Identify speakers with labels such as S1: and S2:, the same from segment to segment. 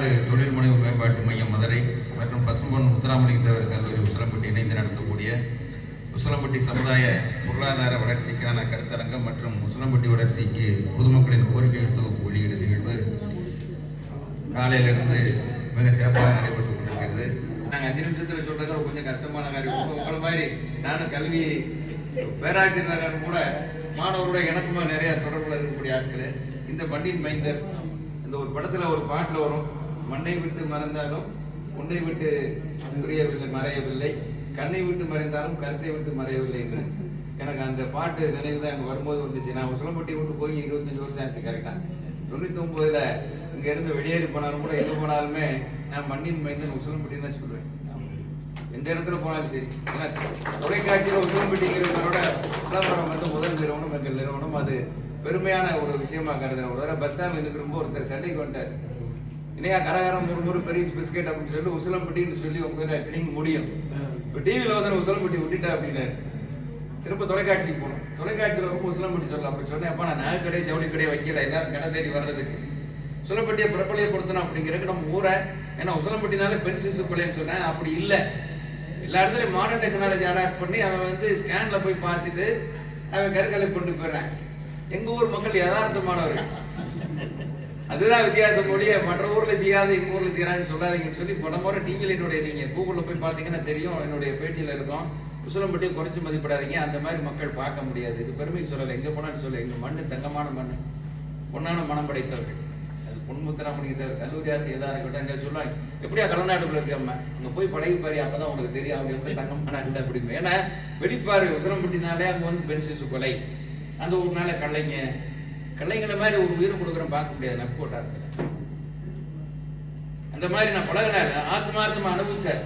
S1: தமிழ்நாடு தொழில் முனைவு மேம்பாட்டு மையம் மதுரை மற்றும் பசும்பொன் முத்துராமலிங்கத்தேவர் கல்லூரி உசலம்பட்டி இணைந்து நடத்தக்கூடிய உசலம்பட்டி சமுதாய பொருளாதார வளர்ச்சிக்கான கருத்தரங்கம் மற்றும் உசலம்பட்டி வளர்ச்சிக்கு பொதுமக்களின் கோரிக்கைகள் தொகுப்பு வெளியீடு நிகழ்வு. காலையிலிருந்து மிக சிறப்பாக நடைபெற்றுக் கொண்டிருக்கிறது. நாங்கள் அஞ்சு நிமிஷத்தில் சொல்றது கொஞ்சம் கஷ்டமான காரியம். உங்களை மாதிரி நானும் கல்வி பேராசிரியராக கூட மாணவரோட எனக்குமா நிறைய தொடர்புல இருக்கக்கூடிய ஆட்கள். இந்த மண்ணின் மைந்தர் இந்த ஒரு படத்துல ஒரு பாட்டில் வரும். மண்ணை விட்டு மறந்தாலும் உன்னை விட்டு புரியவில்லை மறையவில்லை. கண்ணை விட்டு மறைந்தாலும் கருத்தை விட்டு மறையவில்லை என்று. எனக்கு அந்த பாட்டு நினைவு தான் அங்கே வரும்போது வந்துச்சு. நான் உசிலம்பட்டி விட்டு போய் இருபத்தஞ்சு வருஷம் ஆச்சு கரெக்டா தொண்ணூத்தி ஒன்பதுல இங்க இருந்து வெளியேறி போனாலும் கூட எங்க போனாலுமே நான் மண்ணின் மைந்தன் உசிலம்பட்டி தான் சொல்லுவேன். எந்த இடத்துல போனாலும் சரி. ஏன்னா தொலைக்காட்சியில் உசிலம்பட்டிங்கிறதோட விளம்பரம் வந்து முதல் நிறுவனம் எங்கள் நிறுவனம். அது பெருமையான ஒரு விஷயமா கருதுறேன். ஒரு தடவை பஸ் ஸ்டாண்ட்ல ரொம்ப ஒருத்தர் சண்டைக்கு வந்துட்டார். இணையா கரகாரம் ஒரு பெரிய பிஸ்கெட் அப்படின்னு சொல்லி உசிலம்பட்டின்னு சொல்லி உங்க பேரை நீங்க முடியும். இப்போ டிவியில் வந்து உசிலம்பட்டி விட்டுட்டா அப்படின்னாரு திரும்ப தொலைக்காட்சிக்கு போகணும். தொலைக்காட்சியில் ரொம்ப உசிலம்பட்டி சொல்லலாம். அப்போ சொன்னேன் அப்பா நான் நகை கடை ஜவுளி கடை வைக்கல. எல்லாரும் கடை தேடி வர்றதுக்கு உசிலம்பட்டியை பிரபலியப்படுத்தணும் அப்படிங்கிறதுக்கு நம்ம ஊரை ஏன்னா உசிலம்பட்டினாலே பெண் சிசு கொலைன்னு சொன்னேன். அப்படி இல்லை. எல்லா இடத்துலையும் மாடர்ன் டெக்னாலஜி அடாப்ட் பண்ணி அவன் வந்து ஸ்கேன்ல போய் பார்த்துட்டு அவன் கருக்கலை கொண்டு போயிடுறான். எங்க ஊர் மக்கள் யதார்த்தமானவர்கள். அதுதான் வித்தியாசம் மொழிய மற்ற ஊர்ல செய்யாத எங்க ஊர்ல செய்யறான்னு சொல்லாதீங்கன்னு சொல்லி பல முறை டிவியில் என்னுடைய நீங்க கூகுள்ல போய் பார்த்தீங்கன்னா தெரியும். என்னுடைய பேட்டியில இருக்கும். உசிலம்பட்டியை குறைச்சு மதிப்பிடாதீங்க. அந்த மாதிரி மக்கள் பார்க்க முடியாது. இது பெருமை சொல்லலை. எங்க போனாலும் சொல்லு. எங்க மண்ணு தங்கமான மண்ணு. பொன்னான மனம் படைத்தவர்கள். அது பொன்முத்திராமணிக்கு கல்லூரியா இருக்கு எதா இருக்கட்டும். எங்க சொல்லுவாங்க. எப்படியா கலநாட்டுக்குள்ள இருக்காம அங்க போய் பழகி பாரு. அப்பதான் உங்களுக்கு தெரியும். அவங்க எப்படி தங்கமான இல்லை அப்படின்னு. ஏன்னா வெடிப்பாரு. உசிலம்பட்டினாலே அங்க வந்து பென்சிசு கொலை. அந்த ஒரு நாள கல்லைங்க கல்லைங்கிற மாதிரி ஒரு உயிர் கொடுக்குறோம் பார்க்க முடியாது நட்பு வட்டாரத்துல அந்த மாதிரி நான் பழகினாரு ஆத்மார்த்தமாக அனுபவிச்சார்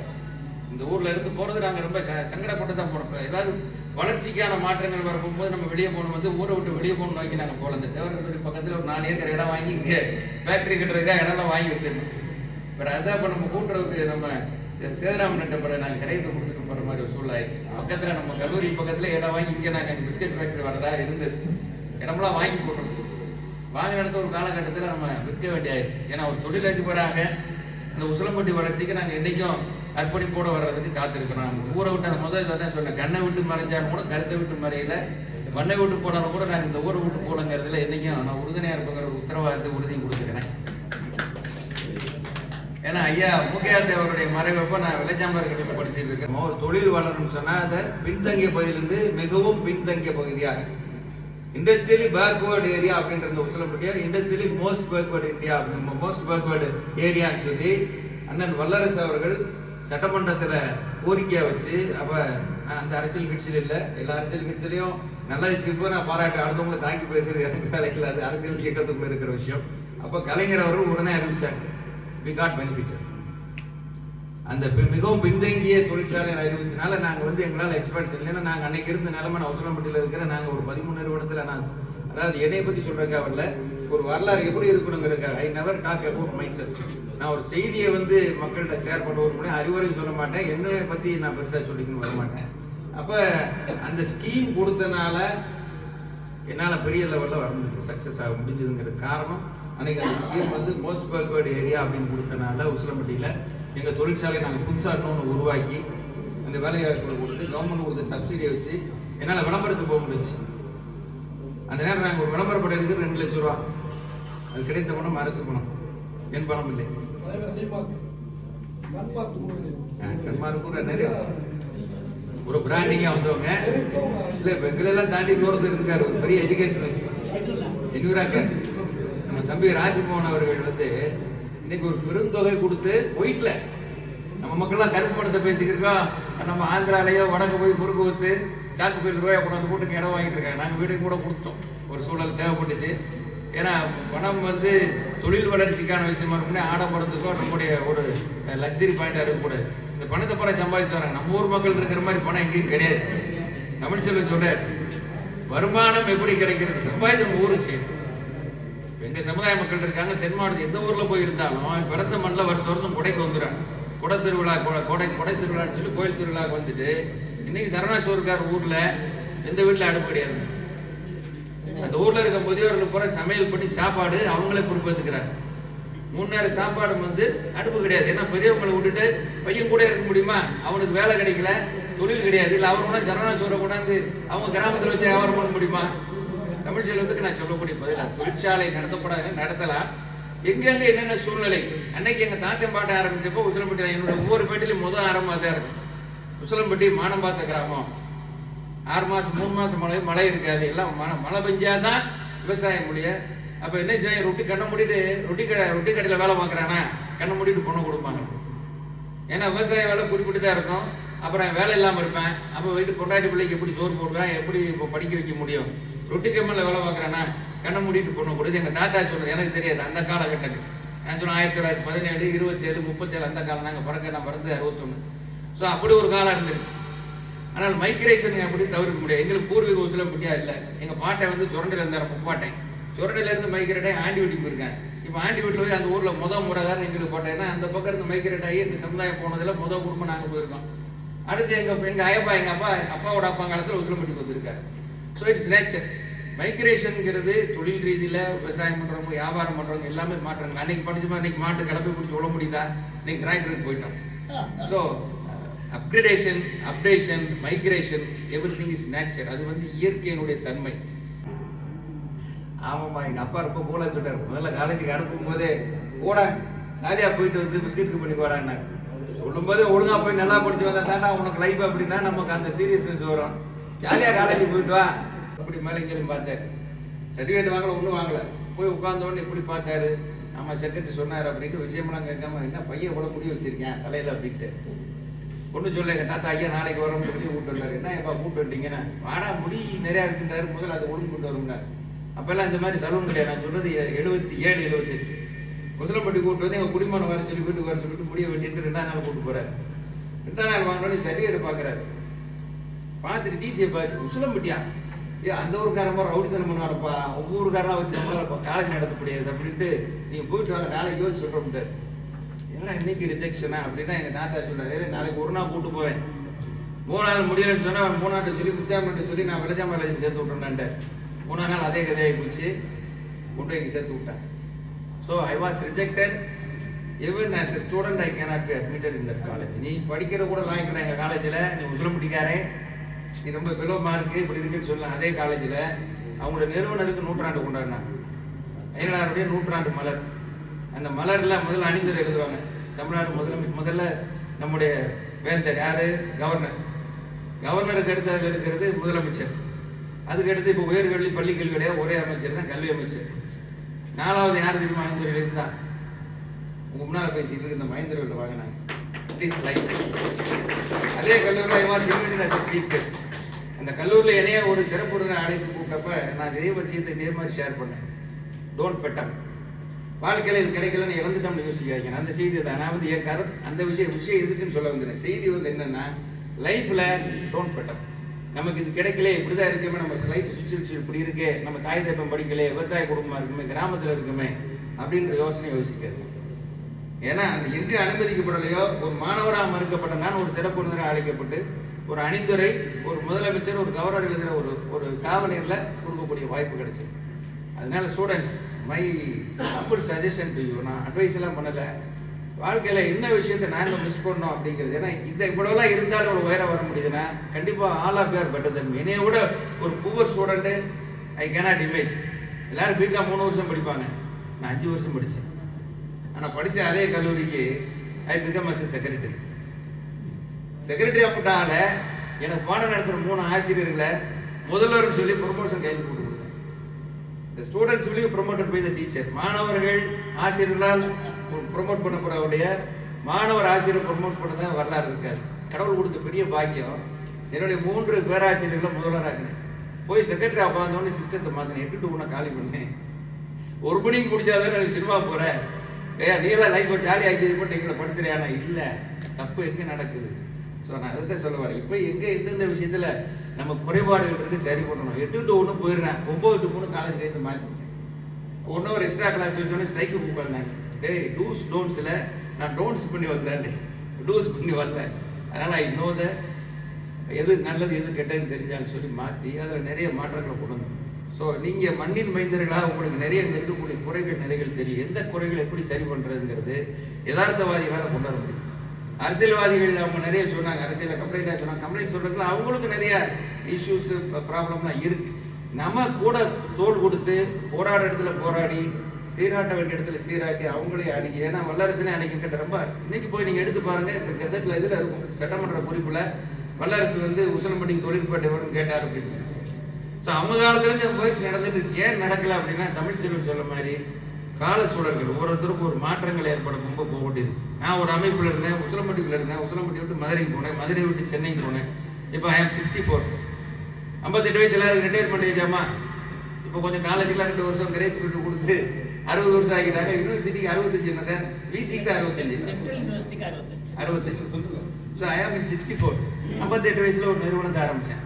S1: இந்த ஊர்ல இருந்து போறது நாங்க ரொம்ப ச- சங்கடப்பட்டு தான் போனோம். ஏதாவது வளர்ச்சிக்கான மாற்றங்கள் வர போகும்போது நம்ம வெளியே போகணும் வந்து ஊரை விட்டு வெளியே போகணும் நோக்கி நாங்க போகல. இந்த தேவரப்பட்டி பக்கத்துல ஒரு நாலு ஏக்கர் இடம் வாங்கி இங்கே ஃபேக்ட்ரி கட்டுறதுக்காக இடம்லாம் வாங்கி வச்சிருந்தோம். பட் அதான் இப்போ நம்ம கூட்டுறவுக்கு நம்ம சேதராமன் பிறகு நாங்கள் கரையத்தை கொடுத்துட்டு போகிற மாதிரி ஒரு சூழல் ஆயிடுச்சு. பக்கத்துல நம்ம கல்லூரி பக்கத்துல இடம் வாங்கி இங்கே நாங்கள் பிஸ்கட் ஃபேக்ட்ரி வரதா இருந்தது. இடமெல்லாம் வாங்கி போட்டுருக்கோம் வாங்கின இடத்த ஒரு காலகட்டத்தில் நம்ம விற்க வேண்டியாயிருச்சு. ஏன்னா ஒரு தொழிலதிபராக இந்த உசிலம்பட்டி வளர்ச்சிக்கு நாங்கள் என்றைக்கும் அர்ப்பணி போட வர்றதுக்கு காத்திருக்கிறோம். ஊரை விட்டு அந்த முதல் தான் சொன்னேன். கண்ணை விட்டு மறைஞ்சாலும் கூட கருத்தை விட்டு மறையில மண்ணை விட்டு போனாலும் கூட நாங்கள் இந்த ஊரை விட்டு போனங்கிறதுல என்னைக்கும் நான் உறுதுணையாக இருப்பங்கிற ஒரு உத்தரவாதத்தை உறுதியும் கொடுத்துக்கிறேன். ஏன்னா ஐயா மூக்கையாத்தே தேவருடைய மறைவப்ப நான் விளைச்சாம்பர் கட்டில படிச்சுட்டு இருக்கேன். ஒரு தொழில் வளரும் சொன்னால் அதை பின்தங்கிய பகுதியிலிருந்து மிகவும் பின்தங்கிய பகுதியாக இண்டஸ்ட்ரியலி பேக்வேர்டு ஏரியா அப்படின்ற இந்த உசிலம்பட்டியா industrially most backward India most backward ஏரியான்னு சொல்லி அண்ணன் வல்லரசு அவர்கள் சட்டமன்றத்தில் கோரிக்கையாக வச்சு அப்போ நான் அந்த அரசியல் கட்சியில் இல்லை. எல்லா அரசியல் கட்சியிலையும் நல்ல விஷயம் நான் பாராட்டு அடுத்தவங்களை தாக்கி பேசுறது எனக்கு வேலைக்கு இல்லை அரசியல் இயக்கத்துக்குள்ள இருக்கிற விஷயம். அப்போ கலைஞர் அவர்கள் உடனே அறிவிச்சாங்க. வி காட் பெனிஃபிட் அந்த மிகவும் பின்தங்கிய தொழிற்சாலை அறிவிச்சனால நாங்கள் வந்து எங்களால் எக்ஸ்பர்ட்ஸ் இல்லைன்னா நாங்கள் அன்னைக்கு இருந்த நிலமை நான் உசிலம்பட்டியில இருக்கிற நாங்கள் ஒரு பதிமூணு நிறுவனத்தில் நான் அதாவது என்னை பற்றி சொல்கிறக்க அவரில் ஒரு வரலாறு எப்படி இருக்கணுங்கிறக்க I never talk about myself நான் ஒரு செய்தியை வந்து மக்கள்கிட்ட ஷேர் பண்ண ஒரு முடியும் அறிவுரை சொல்ல மாட்டேன். என்னை பற்றி நான் பெருசாக சொல்லிக்கணும் வர மாட்டேன். அப்போ அந்த ஸ்கீம் கொடுத்தனால என்னால் பெரிய லெவலில் வர முடியும் சக்ஸஸ் ஆக முடிஞ்சதுங்கிற காரணம் அன்னைக்கு அந்த ஸ்கீம் வந்து மோஸ்ட் பேக்வேர்டு ஏரியா அப்படின்னு கொடுத்தனால உசிலம்பட்டியில எங்கள் தொழிற்சாலை நாங்கள் புதுசாக இன்னொன்று உருவாக்கி அந்த வேலைவாய்ப்புகளை கொடுத்து கவர்மெண்ட் கொடுத்த சப்சிடியை வச்சு என்னால் விளம்பரத்துக்கு போக முடிஞ்சுச்சு. அந்த நேரம் நாங்கள் ஒரு விளம்பர படம் எடுக்கிறது ரெண்டு லட்சம் ரூபா. அது கிடைத்த பணம் அரசு பணம். என் பணம் இல்லை. நிறைய ஒரு பிராண்டிங்காக வந்தவங்க. இல்ல இப்ப எங்களெல்லாம் தாண்டி இன்னொருத்தர் இருக்காரு ஒரு பெரிய எஜுகேஷனிஸ்ட் என்யூராக்கர் நம்ம தம்பி ராஜ்மோகன் அவர்கள் வந்து இன்னைக்கு ஒரு பெருந்தொகை கொடுத்து ஒயிட்ல நம்ம மக்கள்லாம் கருப்பு படத்தை பேசிக்கிட்டு இருக்கோம். நம்ம ஆந்திராலேயோ வடக்கு போய் பொறுப்பு ஊத்து சாக்கு பயில் ரூபாய் கொண்டாந்து போட்டு இடம் வாங்கிட்டு இருக்காங்க. நாங்கள் வீடு கூட கொடுத்தோம். ஒரு சூழல் தேவைப்பட்டுச்சு. ஏன்னா பணம் வந்து தொழில் வளர்ச்சிக்கான விஷயமா இருக்கும்னே ஆடம்பரத்துக்கும் நம்முடைய ஒரு லக்ஸரி பாயிண்டாக இருக்கக்கூடாது இந்த பணத்தை பணம் சம்பாதிச்சு வராங்க. நம்ம ஊர் மக்கள் இருக்கிற மாதிரி பணம் எங்கேயும் கிடையாது. தமிழ்ச்செல்வன் சொல்றாரு வருமானம் எப்படி கிடைக்கிறது? சம்பாதிச்சு நம்ம ஊருக்கு செய்யணும் எங்க சமுதாய மக்கள் இருக்காங்க தென் மாவட்டத்தில் எந்த ஊர்ல போய் இருந்தாலும் பிறந்த மண்ணில் வருஷம் வருஷம் கொடைக்கு வந்துடுறாங்க. குடை திருவிழா கொடை கொடை திருவிழான்னு சொல்லி கோயில் திருவிழாவுக்கு வந்துட்டு இன்னைக்கு சரணாசோருக்கார் ஊர்ல எந்த வீட்டில் அடுப்பு கிடையாது. அந்த ஊர்ல இருக்க முதியோர்கள் பூரா சமையல் பண்ணி சாப்பாடு அவங்களே பொறுப்பேற்றுக்கிறாங்க மூணு நேரம் சாப்பாடு வந்து அடுப்பு கிடையாது. ஏன்னா பெரியவங்களை விட்டுட்டு பையன் கூட இருக்க முடியுமா? அவனுக்கு வேலை கிடைக்கல தொழில் கிடையாது. இல்லை அவங்களாம் சரணா கொண்டாந்து அவங்க கிராமத்தில் வச்சு வியாபாரம் பண்ண முடியுமா? தமிழ் செல்வத்துக்கு நான் சொல்லக்கூடிய பதில் தொழிற்சாலை நடத்தப்படாது நடத்தலாம். எங்கெங்க என்னென்ன சூழ்நிலை? அன்னைக்கு எங்க தாத்தன் பாட்ட ஆரம்பிச்சப்போ உசிலம்பட்டி என்னோட ஒவ்வொரு பேட்டிலையும் முதல் ஆரம்பமாக தான் இருக்கும். உசிலம்பட்டி மானம் பார்த்த கிராமம். ஆறு மாசம் மூணு மாசம் மழை மழை இருக்காது. எல்லாம் மழை மழை பெஞ்சாதான் விவசாயம் முடிய. அப்ப என்ன செய்ய ரொட்டி கண்ணை மூடிட்டு ரொட்டி கடை ரொட்டி கடையில வேலை பார்க்கறானா? கண்ணை மூடிட்டு பொண்ணை கொடுப்பாங்க. ஏன்னா விவசாய வேலை குறிப்பிட்டு தான் இருக்கும். அப்புறம் வேலை இல்லாம இருப்பேன். அப்ப வீட்டு பொண்டாட்டி பிள்ளைக்கு எப்படி சோறு போடுவேன்? எப்படி இப்போ படிக்க வைக்க முடியும்? ரொட்டி கம்மல்ல வேலை பார்க்கறானா? கண்ணை மூடிட்டு பண்ணக்கூடாது எங்கள் தாத்தா சொன்னது எனக்கு தெரியாது அந்த காலகட்டங்கள். நான் சொன்னேன் ஆயிரத்தி தொள்ளாயிரத்தி பதினேழு இருபத்தேழு முப்பத்தேழு அந்த காலம் நாங்கள் பிறக்க நான் பிறந்தது அறுபத்தொன்று ஸோ அப்படி ஒரு காலம் இருந்தது ஆனால் மைக்ரேஷன் அப்படி தவிர்க்க முடியாது. எங்களுக்கு பூர்வீக உசிலம் முடியாது இல்லை. எங்கள் பாட்டை வந்து சுரண்டில இருந்தார் முப்பாட்டேன் சுரண்டிலேருந்து மைக்ரேட் ஆகி ஆண்டி வீட்டுக்கு போயிருக்காங்க. இப்போ ஆண்டி வீட்டில் போய் அந்த ஊரில் முத முறைகாரன் எங்களுக்கு போட்டேன்னா அந்த பக்கம் இருந்து மைக்ரேட் ஆகி எங்கள் சமுதாயம் போனதில் முத குடும்பம் நாங்கள் போயிருக்கோம். அடுத்து எங்கள் எங்கள் ஐயப்பா எங்கள் அப்பா அப்பாவோட அப்பா காலத்தில் உசிலம்பட்டிக்கு வந்திருக்காரு. ஸோ இட்ஸ் நேச்சர் மைக்ரேஷனுங்கிறது தொழில் ரீதியில் விவசாயம் பண்றவங்க வியாபாரம் பண்றவங்க எல்லாமே மாற்றங்கள். அன்னைக்கு படிச்சுமா இன்னைக்கு மாட்டு கிளப்பி பிடிச்சி விட முடியுதா? இன்னைக்கு டிராக்டருக்கு போயிட்டோம். So upgradation updation migration everything is nature அது வந்து இயற்கையினுடைய தன்மை. ஆமாம்மா எங்கள் அப்பா ரொம்ப போல சொல்றாரு முதல்ல காலேஜுக்கு அனுப்பும் போதே கூட ஜாலியாக போயிட்டு வந்து பிஸ்கெட் பண்ணி போடான்னு சொல்லும் போதே ஒழுங்கா போய் நல்லா படிச்சு வந்தா தாண்டா உனக்கு லைஃப் அப்படின்னா நமக்கு அந்த சீரியஸ்னஸ் வரும். ஜாலியாக காலேஜ் போயிட்டு வா. அப்படி மேலேங்கன்னு பார்த்தாரு. சர்டிஃபிகேட் வாங்கல ஒன்றும் வாங்கல. போய் உட்காந்தோடனே எப்படி பார்த்தாரு. நம்ம செக்ரட்டரி சொன்னார் அப்படின்ட்டு விஷயமெல்லாம் கேட்காம என்ன பையன் கூட முடி வச்சிருக்கேன் தலையில் அப்படின்ட்டு. ஒன்றும் சொல்ல எங்கள் தாத்தா ஐயா நாளைக்கு வரோம்னு சொல்லி கூப்பிட்டு வந்தாரு. என்ன எப்பா கூப்பிட்டு வந்தீங்கன்னா? வாடா முடி நிறையா இருக்குன்றாரு. முதல்ல அதை ஒழுங்கு கொண்டு வரும்னாரு. அப்போல்லாம் இந்த மாதிரி சலூன் கிடையாது. நான் சொன்னது எழுபத்தி ஏழு எழுபத்தெட்டு முசலம்பட்டி கூப்பிட்டு வந்து எங்க குடிமகன் வர சொல்லி வீட்டுக்கு வர சொல்லிட்டு முடிய வெட்டிட்டு ரெண்டாம் நாள் கூப்பிட்டு போறாரு. ரெண்டாம் நாள் வாங்கினோடனே சர்டிஃபிகேட் பார்க்குறாரு. பார்த்துட்டு டிசியை பாரு. முசலம்பட்டியா ஏ அந்த ஊருக்காரன் மாதிரி ரவுடித்தனம் பண்ணாடப்பா ஒவ்வொரு ஊருக்காரெல்லாம் வச்சு நம்மளால காலேஜ் நடத்த முடியாது அப்படின்ட்டு நீங்க போயிட்டு வாங்க நாளைக்கு யோசிச்சு சொல்றோம்ட்டாரு என்ன இன்னைக்கு ரிஜெக்ஷனா அப்படின்னா எங்க தாத்தா சொன்னாரு நாளைக்கு ஒரு நாள் கூட்டு போவேன். மூணு நாள் முடியலன்னு சொன்னா அவன் மூணாட்டு சொல்லி முச்சாமட்டு சொல்லி நான் விளஜாம காலேஜ் சேர்த்து விட்டுறேன்ட்டு மூணாம் நாள் அதே கதையாகி போச்சு. கொண்டு இங்கே சேர்த்து விட்டேன். So I was rejected even as student I can not be in இந்த காலேஜ் நீ படிக்கிற கூட லாய்க்கிறேன் எங்கள் காலேஜில் நீ முஸ்லிம்டிக்காரன் நீ ரொம்ப பிலோ மார்க்கு இப்படி இருக்குன்னு சொல்லலாம் அதே காலேஜில் அவங்களோட நிறுவனருக்கு நூற்றாண்டு கொண்டாடினாங்க. அயலாருடைய நூற்றாண்டு மலர். அந்த மலர்லாம் முதல்ல அணிந்துரை எழுதுவாங்க. தமிழ்நாடு முதல்ல முதல்ல நம்முடைய வேந்தர் யார்? கவர்னர். கவர்னருக்கு அடுத்து இருக்கிறது முதலமைச்சர். அதுக்கடுத்து இப்போ உயர்கல்வி பள்ளி கல்வி கிடையாது. ஒரே அமைச்சர் தான் கல்வி அமைச்சர். நாலாவது யார் தெரியுமா அணிந்தர் எழுதிதான் உங்க முன்னால பேசிட்டு இந்த மகேந்திரவில் வாங்கினாங்க. இட் இஸ் அதே கல்லூரியில் I was as chief guest அந்த கல்லூரியில் என்னைய ஒரு சிறப்பு விருந்தினர் அழைத்து கூப்பிட்டப்ப நான் இதே விஷயத்தை இதே மாதிரி ஷேர் பண்ணேன். டோன்ட் பெட்டம் வாழ்க்கையில் இது கிடைக்கலன்னு இழந்துட்டோம்னு யோசிக்காதீங்க. அந்த செய்தி தான். நான் வந்து என் கதை அந்த விஷயம் விஷயம் எதுக்குன்னு சொல்ல வந்தேன். செய்தி வந்து என்னன்னா லைஃப்பில் டோன்ட் பெட்டம் நமக்கு இது கிடைக்கல இப்படிதான் இருக்குமே நம்ம லைஃப் சுச்சுவேஷன் இப்படி இருக்கே நம்ம தாய் தப்பம் படிக்கல விவசாய குடும்பமாக இருக்குமே கிராமத்தில் இருக்குமே அப்படின்ற யோசனை யோசிக்காது ஏன்னா அந்த எங்கே அனுமதிக்கப்படலையோ ஒரு மாணவராக மறுக்கப்பட்டதான் ஒரு சிறப்பு அழைக்கப்பட்டு ஒரு அணிந்துரை ஒரு முதலமைச்சர் ஒரு கவர்னர் எழுதுகிற ஒரு ஒரு சாவனியரில் கொடுக்கக்கூடிய வாய்ப்பு கிடைச்சி அதனால students my humble suggestion to you நான் அட்வைஸ் எல்லாம் பண்ணலை. வாழ்க்கையில் என்ன விஷயத்தை நாங்கள் மிஸ் பண்ணோம் அப்படிங்கிறது. ஏன்னா இந்த இவ்வளோலாம் இருந்தாலும் ஒரு உயர வர முடியுதுன்னா கண்டிப்பாக all of your better than என்னைய விட ஒரு poor student I cannot image எல்லாரும் பிகாம் மூணு வருஷம் படிப்பாங்க. நான் அஞ்சு வருஷம் படித்தேன் ஆனால் படித்த அதே கல்லூரிக்கு I become as secretary secretary அப்படின்னால எனக்கு பாடம் நடத்துகிற மூணு ஆசிரியர்களை முதல்வர் சொல்லி ப்ரொமோஷன் கையில் போட்டு கொடுத்தேன். இந்த ஸ்டூடெண்ட்ஸ் சொல்லி be promoted by டீச்சர் மாணவர்கள் ஆசிரியர்களால் ப்ரொமோட் பண்ணப்படக்கூடிய மாணவர் ஆசிரியர் ப்ரொமோட் பண்ணதான் வரலாறு இருக்காரு கடவுள் கொடுத்த பெரிய பாக்கியம். என்னுடைய மூன்று பேராசிரியர்களை முதல்வராக்கினேன். போய் செக்ரட்டரி உட்காந்தோடனே சிஸ்டத்தை மாத்தினேன். எட்டு டு உன்னை காலி பண்ணேன். ஒரு மணிக்கு முடிச்சாதான் எனக்கு சினிமா போகிறேன் ஏன் நீலாம் லைஃப் ஜாலி ஆக்கி போட்டு எங்களை படுத்துறியானா இல்லை தப்பு எங்கே நடக்குது? ஸோ நான் அதை சொல்ல வரேன். இப்போ எங்கே எந்தெந்த விஷயத்தில் நம்ம குறைபாடுகள் இருக்கு சரி பண்ணணும். எட்டு டு ஒன்று போயிடுறேன். ஒம்பது டு மூணு காலேஜ்ல இருந்து மாற்றி ஒன் ஒரு எக்ஸ்ட்ரா கிளாஸ் வச்சோடனே ஸ்ட்ரைக்கு உட்காந்தாங்க டேய் டூஸ் டோன்ட்ஸில் நான் டோன்ட்ஸ் பண்ணி வந்தேன். டூஸ் பண்ணி வரல அதனால் ஐ நோ த எது நல்லது எது கெட்டதுன்னு தெரிஞ்சாலும் சொல்லி மாற்றி அதில் நிறைய மாற்றங்களை கொண்டு வந்தோம் ஸோ நீங்கள் மண்ணின் மைந்தர்களாக உங்களுக்கு நிறைய இருக்கக்கூடிய குறைகள் நிறைகள் தெரியும். எந்த குறைகள் எப்படி சரி பண்ணுறதுங்கிறது யதார்த்தவாதிகளாக கொண்டு வர முடியும். அரசியல்வாதிகள் அவங்க நிறைய சொன்னாங்க அரசியல கம்ப்ளைண்ட் சொன்னாங்க. கம்ப்ளைண்ட் சொல்றதுல அவங்களுக்கு நிறைய இஷ்யூஸ் ப்ராப்ளம்லாம் இருக்கு. நம்ம கூட தோல் கொடுத்து போராட இடத்துல போராடி சீராட்ட வேண்டிய இடத்துல சீராட்டி அவங்களே அடிக்க ஏன்னா வல்லரசுனே அன்னைக்கு ரொம்ப இன்னைக்கு போய் நீங்க எடுத்து பாருங்க கெசட்ல இதுல இருக்கும் சட்டமன்ற குறிப்புல வல்லரசு வந்து உசலம்பட்டி தொழிற்பேட்டை வேணும்னு கேட்டார் அப்படின்னு. ஸோ அவங்க காலத்துல இருந்து முயற்சி நடந்துட்டு ஏன் நடக்கல அப்படின்னா தமிழ் செல்வன் சொல்ல மாதிரி கால சூழல்கள் ஒவ்வொருத்தருக்கும் ஒரு மாற்றங்கள் ஏற்பட ரொம்ப போக வேண்டியது நான் ஒரு அமைப்புல இருந்தேன் உசிலம்பட்டியில் இருந்தேன் உசிலம்பட்டி விட்டு மதுரைக்கு போனேன் மதுரை விட்டு சென்னைக்கு போனேன். இப்போ ஐ ஆம் சிக்ஸ்டி ஃபோர் ஐம்பத்தெட்டு வயசு எல்லாரும் ரிட்டையர்மெண்ட் ஏஜ் அம்மா இப்போ கொஞ்சம் காலேஜுக்குலாம் ரெண்டு வருஷம் கிரேஸ் பீரியட் கொடுத்து அறுபது வருஷம் ஆகிட்டாங்க. யூனிவர்சிட்டிக்கு அறுபத்தஞ்சு என்ன சார்? விசிக்கு தான் அறுபத்தஞ்சு.
S2: அறுபத்தஞ்சு.
S1: ஸோ ஐ ஆம் இன் சிக்ஸ்டி ஃபோர் ஐம்பத்தெட்டு வயசுல ஒரு நிறுவனத்தை ஆரம்பிச்சேன்.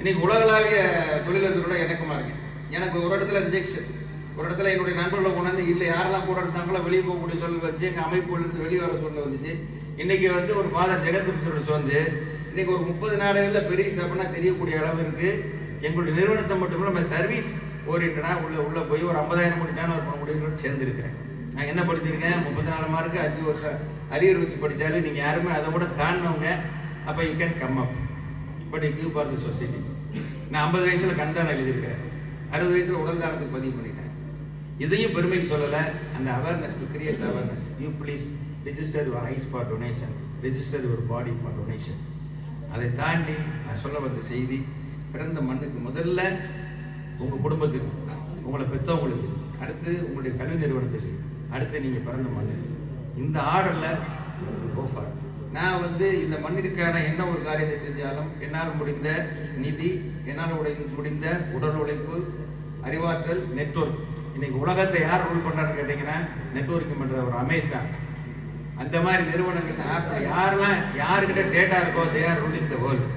S1: இன்னைக்கு உலகளாவிய தொழிலதிபரோட இணக்கமா இருக்கேன். எனக்கு ஒரு இடத்துல ரிஜெக்ஷன் ஒரு இடத்துல என்னுடைய நண்பர்களை கொண்டாந்து இல்லை யாரெல்லாம் கூட இருந்தாங்களோ வெளியே போகக்கூடிய சூழல் வச்சு எங்கள் அமைப்புலேருந்து வெளியே வர சூழ்நிலை வந்துச்சு. இன்னைக்கு வந்து ஒரு ஃபாதர் ஜெகத் சொல்லிச்சு வந்து இன்னைக்கு ஒரு முப்பது நாடுகளில் பெரிய ஸ்டெப்னா தெரியக்கூடிய அளவிற்கு எங்களுடைய நிறுவனத்தை மட்டும் நம்ம சர்வீஸ் ஓரியன்டாக உள்ள உள்ள போய் ஒரு ஐம்பதாயிரம் கோடி டேன் பண்ண பண்ணக்கூடியவங்களோட சேர்ந்துருக்கிறேன். நான் என்ன படிச்சிருக்கேன்? முப்பத்தி நாலு மார்க்கு அஞ்சு வருஷம் அரியர் வச்சு படித்தாலும் நீங்கள் யாருமே அதை விட தாண்டினவங்க அப்போ you can come up but you for the society நான் ஐம்பது வயசில் கண்தானம் எழுதியிருக்கிறேன். அறுபது வயசில் உடல் தானத்துக்கு பதிவு பண்ணிட்டேன். இதையும் பெருமைக்கு சொல்லலை. அந்த awareness to create awareness you please register your eyes for donation register your body for donation அதை தாண்டி நான் சொல்ல வந்த செய்தி பிறந்த மண்ணுக்கு முதல்ல உங்கள் குடும்பத்துக்கு உங்களை பெற்றவங்களுக்கு அடுத்து உங்களுடைய கல்வி நிறுவனத்துக்கு அடுத்து நீங்கள் பிறந்த மண்ணுக்கு. இந்த ஆர்டரில் கோஃபார் நான் வந்து இந்த மண்ணிற்கான என்ன ஒரு காரியத்தை செஞ்சாலும் என்னால் முடிந்த நிதி என்னால் உடை- முடிந்த உடல் உழைப்பு அறிவாற்றல் நெட்வொர்க் இன்னைக்கு உலகத்தை யார் ரூல் பண்றான்னு கேட்டீங்கன்னா நெட்ஒர்க்கிங் பண்ற ஒரு அமேசான் அந்த மாதிரி நிறுவனங்கள் ஆப்பிள் யாரெல்லாம் யாருக்கிட்ட டேட்டா இருக்கோ they are ruling the world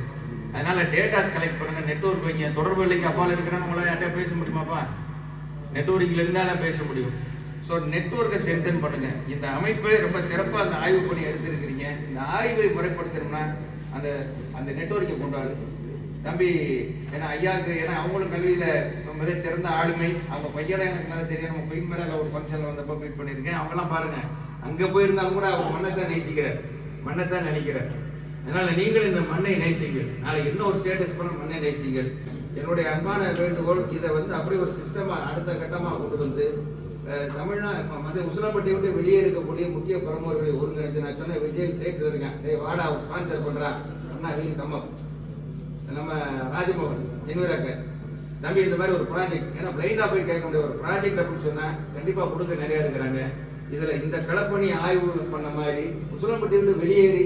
S1: அதனால டேட்டாஸ் கலெக்ட் பண்ணுங்க நெட்ஒர்க் வைங்க. தொடர்பு இல்லைக்கு அப்பால் இருக்கிறான்னு உங்களால யார்கிட்ட பேச முடியுமாப்பா? நெட்ஒர்க்கில் இருந்தால் தான் பேச முடியும். ஸோ நெட்ஒர்க்கை ஸ்ட்ரென்தன் பண்ணுங்க. இந்த அமைப்பை ரொம்ப சிறப்பாக அந்த ஆய்வு பண்ணி எடுத்திருக்கிறீங்க. இந்த ஆய்வை முறைப்படுத்தணும்னா அந்த அந்த நெட்வொர்க்கை கொண்டாடு தம்பி ஏன்னா ஐயாவுக்கு ஏன்னா அவங்களும் கல்வியில மிக சிறந்த ஆளுமை. அவங்க பையனை எனக்கு நல்லா தெரியும். நம்ம குயின் மேல ஒரு ஃபங்க்ஷன்ல வந்தப்போ மீட் பண்ணியிருக்கேன். அவங்கெல்லாம் பாருங்க அங்க போயிருந்தாலும் கூட அவங்க மண்ணை தான் நேசிக்கிறார். மண்ணை தான் நினைக்கிறார். அதனால நீங்கள் இந்த மண்ணை நேசிங்கள். நாளைக்கு என்ன ஒரு ஸ்டேட்டஸ் பண்ண மண்ணை நேசிங்கள். என்னுடைய அன்பான வேண்டுகோள் இதை வந்து அப்படியே ஒரு சிஸ்டமா அடுத்த கட்டமா கொண்டு வந்து அஹ், தமிழ்நா மத உசிலப்பட்டி விட்டு வெளியே இருக்கக்கூடிய முக்கிய பிரமுகர்களை ஒருங்கிணைச்சு. நான் சொன்ன விஜய் சேட்ஸ் இருக்கேன். டே வாடா ஸ்பான்சர் பண்றா. அண்ணா வீண் கம்மம் நம்ம ராஜமோகன் நினைவராக்க தம்பி இந்த மாதிரி ஒரு ப்ராஜெக்ட் ஏன்னா பிளைண்டா போய் கேட்க முடிய ஒரு ப்ராஜெக்ட் அப்படின்னு சொன்னா கண்டிப்பா கொடுக்க நிறைய இருக்கிறாங்க. இதுல இந்த களப்பணி ஆய்வு பண்ண மாதிரி உசிலம்பட்டி வெளியேறி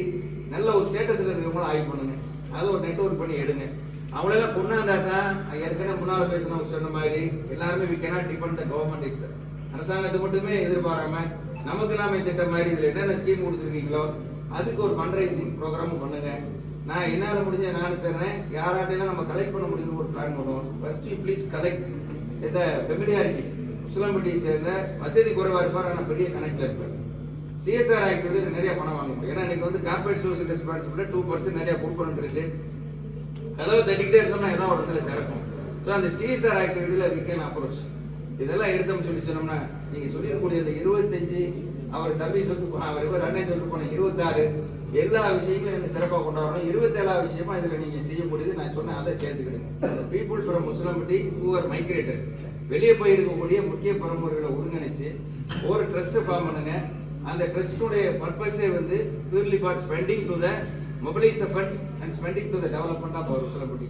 S1: நல்ல ஒரு ஸ்டேட்டஸ்ல இருக்கிறவங்களும் ஆய்வு பண்ணுங்க. அதை ஒரு நெட்ஒர்க் பண்ணி எடுங்க. அவங்களெல்லாம் கொண்டாந்தா தான் ஏற்கனவே முன்னால பேசினவங்க சொன்ன மாதிரி எல்லாருமே we can depend the government it's அரசாங்கத்தை மட்டுமே எதிர்பாராம நமக்கு நாம திட்டம் மாதிரி இதுல என்னென்ன ஸ்கீம் கொடுத்துருக்கீங்களோ அதுக்கு ஒரு ஃபண்ட்ரைசிங் ப்ரோக்ராமும் பண்ணுங்க. நான் என்னால் முடிஞ்ச நானும் தர்றேன். யாராட்டையெல்லாம் நம்ம கலெக்ட் பண்ண முடியும் ஒரு பிளான் பண்ணுவோம் ஃபர்ஸ்ட் யூ ப்ளீஸ் கலெக்ட் இந்த பெமிடியாரிட்டிஸ் முஸ்லம்பட்டியை சேர்ந்த வசதி குறைவா இருப்பார் ஆனால் பெரிய கணக்கில் இருப்பார். சிஎஸ்ஆர் ஆக்டிவிட்டி நிறைய பணம் வாங்க முடியும். ஏன்னா இன்னைக்கு வந்து corporate social responsibility two percent நிறைய கொடுக்கணும் இருக்கு. கதவை தட்டிக்கிட்டே இருந்தோம்னா ஏதோ ஒரு இடத்துல திறக்கும். ஸோ அந்த சிஎஸ்ஆர் ஆக்டிவிட்டியில் வி கேன் அப்ரோச் இதெல்லாம் எடுத்தோம்னு சொல்லி சொன்னோம்னா நீங்கள் சொல்லிருக்கக்கூடிய இந்த இருபத்தஞ்சு அவர் தம்பி சொல்லிட்டு போன அவர் இவர் அண்ணன் சொல்லிட்டு போன இருபத்தாறு எல்லா விஷயங்களும் எனக்கு சிறப்பாக கொண்டாடணும். இருபத்தேழாவது விஷயமா இதில் நீங்கள் செய்யக்கூடியது நான் சொன்னேன் அதை சேர்த்துக்கிடுங்க. People from Muslampatti who are migrated வெளியே போய் இருக்கக்கூடிய முக்கிய பரம்பரைகளை ஒருங்கிணைச்சு ஒரு ட்ரஸ்ட்டை ஃபார்ம் பண்ணுங்க. அந்த ட்ரஸ்டுடைய பர்பஸே வந்து purely for spending to the mobilise funds and spending to the development of our Muslampatti